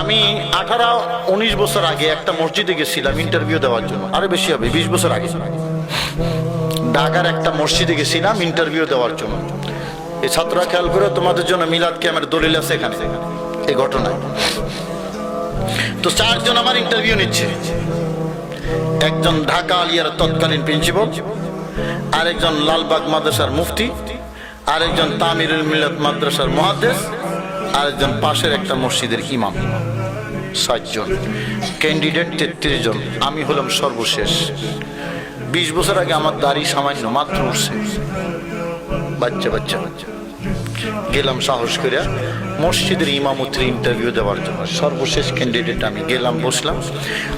আমি আঠারো, উনিশ বছর আগে একটা মসজিদে গেছিলাম ইন্টারভিউ দেওয়ার জন্য। আরও বেশি হবে, বিশ বছর আগে। ঢাকার একটা মসজিদে গেছিলাম ইন্টারভিউ দেওয়ার জন্য। এই ছাত্ররা খেয়াল করে, তোমাদের জন্য মিলাদ ক্যামের দলিল আছে এখানে। এই ঘটনায়। তো চারজন আমার ইন্টারভিউ নিচ্ছে। একজন ঢাকা আলিয়ার তৎকালীন প্রিন্সিপাল আরেকজন লালবাগ মাদ্রাসার মুফতি, আরেকজন তামিরুল মিলাদ মাদ্রাসার মহাদেশ আরেকজন পাশের একটা মসজিদের ইমাম সাতজন ক্যান্ডিডেট তেত্রিশ জন। আমি হলাম সর্বশেষ। বিশ বছর আগে আমার দাড়ি সামান্য মাত্র উঠছে। বাচ্চা বাচ্চা বাচ্চা। গেলাম সাহস করে মসজিদের ইমামতির ইন্টারভিউ দেওয়ার জন্য। সর্বশেষ ক্যান্ডিডেট আমি গেলাম, বসলাম।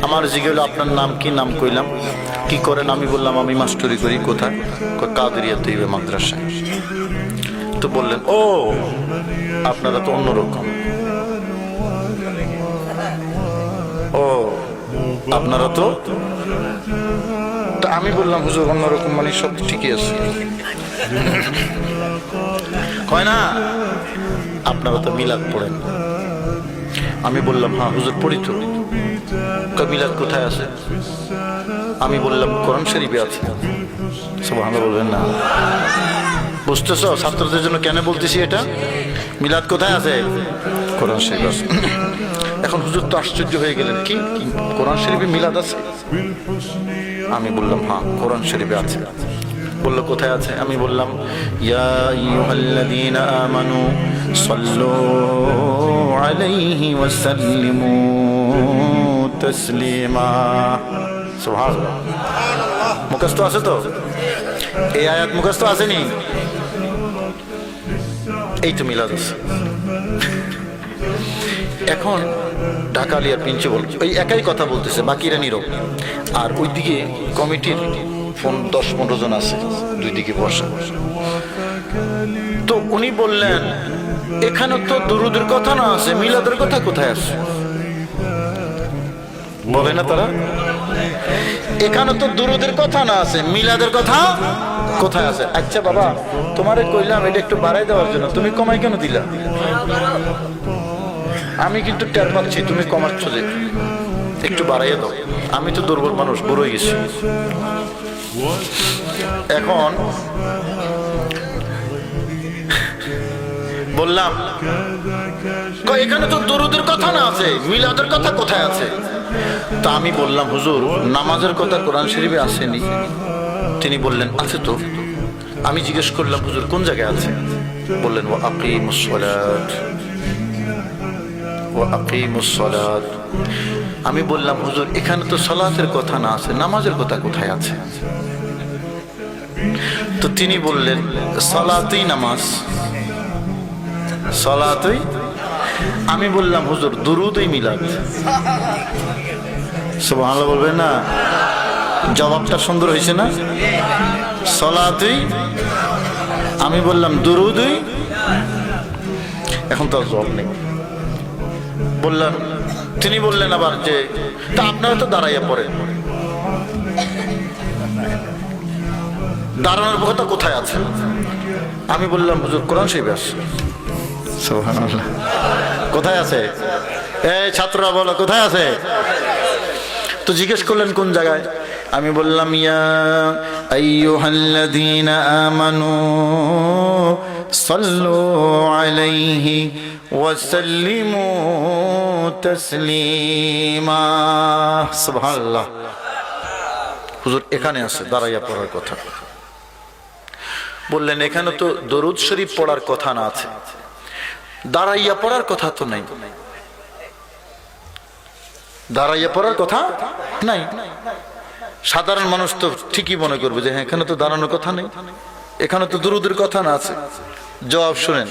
আমার জিজ্ঞেস আপনার নাম কি? নাম কইলাম। কি করেন? আমি বললাম, আমি মাস্টরি করি, কোথায়? কাদরিয়া তৈবে মাদ্রাসায়। তো বললেন, ও আপনারা তো অন্যরকম। ও, আপনারা তো? আমি বললাম, হুজুর, অন্যরকম মানে সব ঠিকই আছে। কয় না? আপনারা তো মিলাদ পড়েন আমি বললাম হ্যাঁ হুজুর, পড়ি তো। মিলাদ কোথায় আছে? আমি বললাম করম শরীফে আছে। সব বলবেন না। বুঝতেছ? ছাত্রদের জন্য কেন বলতেছি এটা? মিলাদ কোথায় আছে? কোরআন শরীফ আছে। এখন হুজুর তো আশ্চর্য হয়ে গেলেন। কি? কোরআন শরীফে মিলাদ আছে? আমি বললাম হ্যাঁ কোরআন শরীফে আছে। বলল কোথায় আছে? আমি বললাম ইয়া আইয়ুহাল্লাযীনা আমানু সাল্লু আলাইহি ওয়া সাল্লিমু তাসলিমা। সুবহানাল্লাহ। মুখস্থ আছে তো? এই আয়াত মুখস্থ আসেনি? এই তো মিলাদ আছে এখন ঢাকা আলিয়ার প্রিন্সিপাল ওই একাই কথা বলতেছে, বাকিরা নীরব। আর ওইদিকে কমিটির ফোন দশ পনেরো জন আছে, দুই দিকে বসা। তো উনি বললেন, এখানে তো দুরুদের কথা না আছে, মিলাদের কথা কোথায় আছে? বলে না তারা? এখানে তো দুরুদের কথা না আছে, মিলাদের কথা কোথায় আছে? আচ্ছা বাবা, তোমারে কইলাম এটা একটু বাড়াই দেওয়ার জন্য। তুমি কমাই কেন দিলা? আমি কিন্তু টের পাচ্ছি, তুমি কমাচ্ছ যে। একটু বাড়াইয়ে দাও। আমি তো দুর্বল মানুষ, বুড়ো গেছি। এখন বললাম এখানে তো দরুদের কথা না আছে, মিলাদের কথা কোথায় আছে? তা আমি বললাম, হুজুর, নামাজের কথা কোরআন শরীফে আসেনি। তিনি বললেন, আছে তো। আমি জিজ্ঞেস করলাম, হুজুর, কোন জায়গায় আছে? বললেন ও আকিমুস সালাত। ও আকিমুস সালাত। আমি বললাম, হুজুর, এখানে তো সালাতের কথা না আছে, নামাজের কথা কোথায় আছে? তো তিনি বললেন, সালাতুই নামাজ। সালাতুই? আমি বললাম, হুজুর, দুরুদই মিলাদ। সুবহানাল্লাহ বলবেন না? জবাবটা সুন্দর হয়েছে না? সলা সলাতুই, আমি বললাম দুরুদুই। এখন তো জবাব নেই। বললাম, তিনি বললেন আবার যে, তা আপনারা তো দাঁড়াইয়া পড়েন। দাঁড়ানোর কথা কোথায় আছে? আমি বললাম, হুজুর, কোরআন শরীফে আছে। কোথায় আছে? এই ছাত্ররা বলো, কোথায় আছে? তো জিজ্ঞেস করলেন কোন জায়গায়? আমি বললাম, ইয়া আইয়ুহাল্লাযীনা আমানু সাল্লু আলাইহি ওয়া সাল্লিমু তাসলিমা। সুবহানাল্লাহ। হুজুর, এখানে আছে, দাঁড়াইয়া পড়ার কথা। বললেন, এখানে তো দরুদ শরীফ পড়ার কথা না আছে। দাঁড়াইয়া পড়ার কথা তো নাই। দাঁড়াইয়া পড়ার কথা নাই। সাধারণ মানুষ তো ঠিকই মনে করবে যে হ্যাঁ এখানে তো দাঁড়ানোর কথা নেই। এখানে তো দুরুদের কথা না আছে। জবাব শুনেন।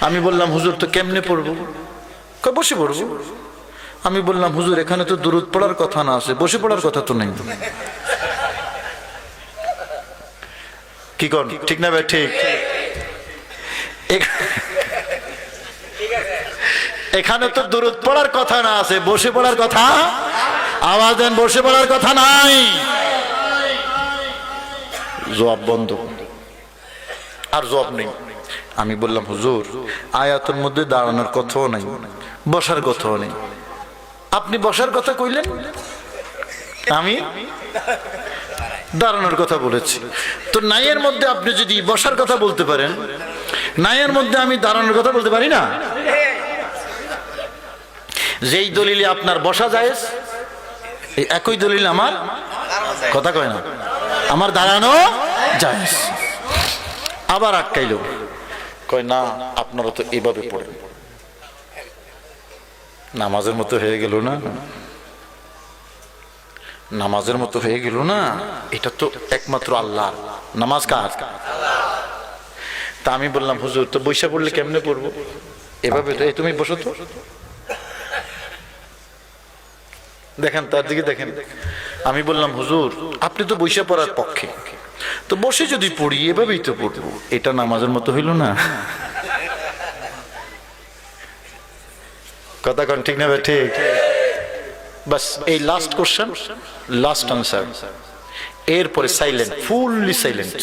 আমি বললাম, হুজুর, তো কেমনে পড়ব? বসে পড়ব। আমি বললাম, হুজুর, এখানে তো দুরুদ পড়ার কথা না আছে। বসে পড়ার কথা তো নেই। কি কর? ঠিক না ভাই? ঠিক। এখ- এখানে তো দূরত পড়ার কথা না আছে। বসে পড়ার কথা আওয়াজ দেন, বসে পড়ার কথা নাই। জবাব বন্ধ। আর জবাব নেই। আমি বললাম, হুজুর, আয়াতের মধ্যে দাঁড়ানোর কথাও নাই, বসার কথাও নেই। আপনি বসার কথা কইলেন? আমি দাঁড়ানোর কথা বলেছি। তো নাইয়ের মধ্যে আপনি যদি বসার কথা বলতে পারেন, নাইয়ের মধ্যে আমি দাঁড়ানোর কথা বলতে পারি না? যেই দলিলে আপনার বসা যায় এই একই দলিল আমার? কথা কয় না। আমার দাঁড়ানো যায় আবার আটকাইল। কয়, না, আপনারা তো এভাবে পড়েন। নামাজের মতো হয়ে গেল না? নামাজের মতো হয়ে গেল না? এটা তো একমাত্র আল্লাহ নামাজ কার? তা আমি বললাম, হুজুর, তো বৈশা পড়লে কেমনে পড়ব? এভাবে তুমি বসো তো। দেখেন, তার দিকে দেখেন। আমি বললাম, হুজুর, আপনি তো বৈশা পড়ার পক্ষে। তো বসে যদি পড়ি, এভাবেই তো পড়ব। এটা নামাজের মতো হইল না। কথা কন, ঠিক না ঠিক। বাস, এই লাস্ট কোশ্চেন লাস্ট আনসার এরপরে সাইলেন্ট ফুললি সাইলেন্ট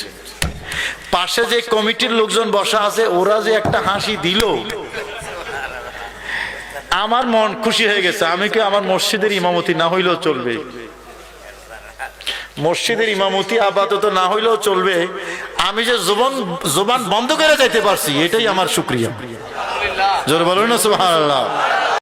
পাশে যে কমিটির লোকজন বসা আছে, ওরা যে একটা হাসি দিল আমার মন খুশি হয়ে গেছে। আমি কি আমার মসজিদের ইমামতি না হইলেও চলবে? মসজিদের ইমামতি আপাতত না হইলেও চলবে। আমি যে জোবান জোবান বন্ধ করে যাইতে পারছি, এটাই আমার সুক্রিয়া জোর বলুন না